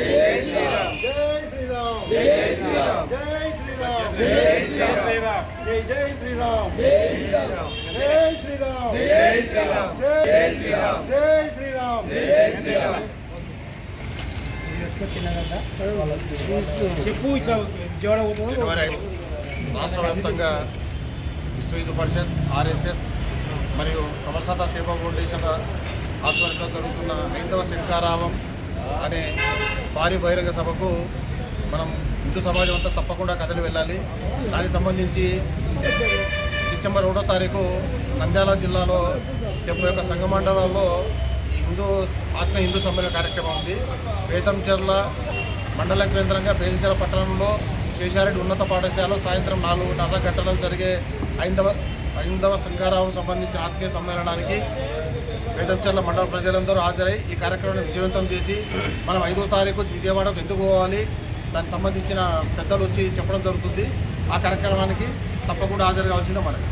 జై శ్రీరామ్ జై శ్రీరామ్ జై శ్రీరామ్ జై శ్రీరామ్ జై శ్రీరామ్ జై జై శ్రీరామ్ జై శ్రీరామ్ జై శ్రీరామ్ జై శ్రీరామ్ జై శ్రీరామ్ జై శ్రీరామ్ జై శ్రీరామ్ జనవరి రాష్ట్ర వ్యాప్తంగా విశ్వ హిందూ పరిషత్ ఆర్ఎస్ఎస్ మరియు సమర్సత సేవా ఫౌండేషన్ ఆధ్వర్యంలో జరుగుతున్న హైందవ శంకారావం అనే భారీ బహిరంగ సభకు మనం హిందూ సమాజం అంతా తప్పకుండా కథలు వెళ్ళాలి. దానికి సంబంధించి డిసెంబర్ ఒకటో తారీఖు నంద్యాల జిల్లాలో డెబ్బై ఒక్క సంఘమండలాల్లో హిందూ ఆత్మ హిందూ సమ్మేళన కార్యక్రమం ఉంది. బేతంచెర్ల మండల కేంద్రంగా బేదంచెర్ల పట్టణంలో శేషారెడ్డి ఉన్నత పాఠశాల సాయంత్రం నాలుగున్నర గంటలకు జరిగే ఐందవ ఐందవ సంఘారావం సంబంధించిన ఆత్మీయ సమ్మేళనానికి వేదంచెర్ల మండల ప్రజలందరూ హాజరై ఈ కార్యక్రమాన్ని విజయవంతం చేసి మనం ఐదో తారీఖు విజయవాడకు ఎందుకు పోవాలి దానికి సంబంధించిన పెద్దలు వచ్చి చెప్పడం జరుగుతుంది. ఆ కార్యక్రమానికి తప్పకుండా హాజరు కావాల్సిందే మనకి.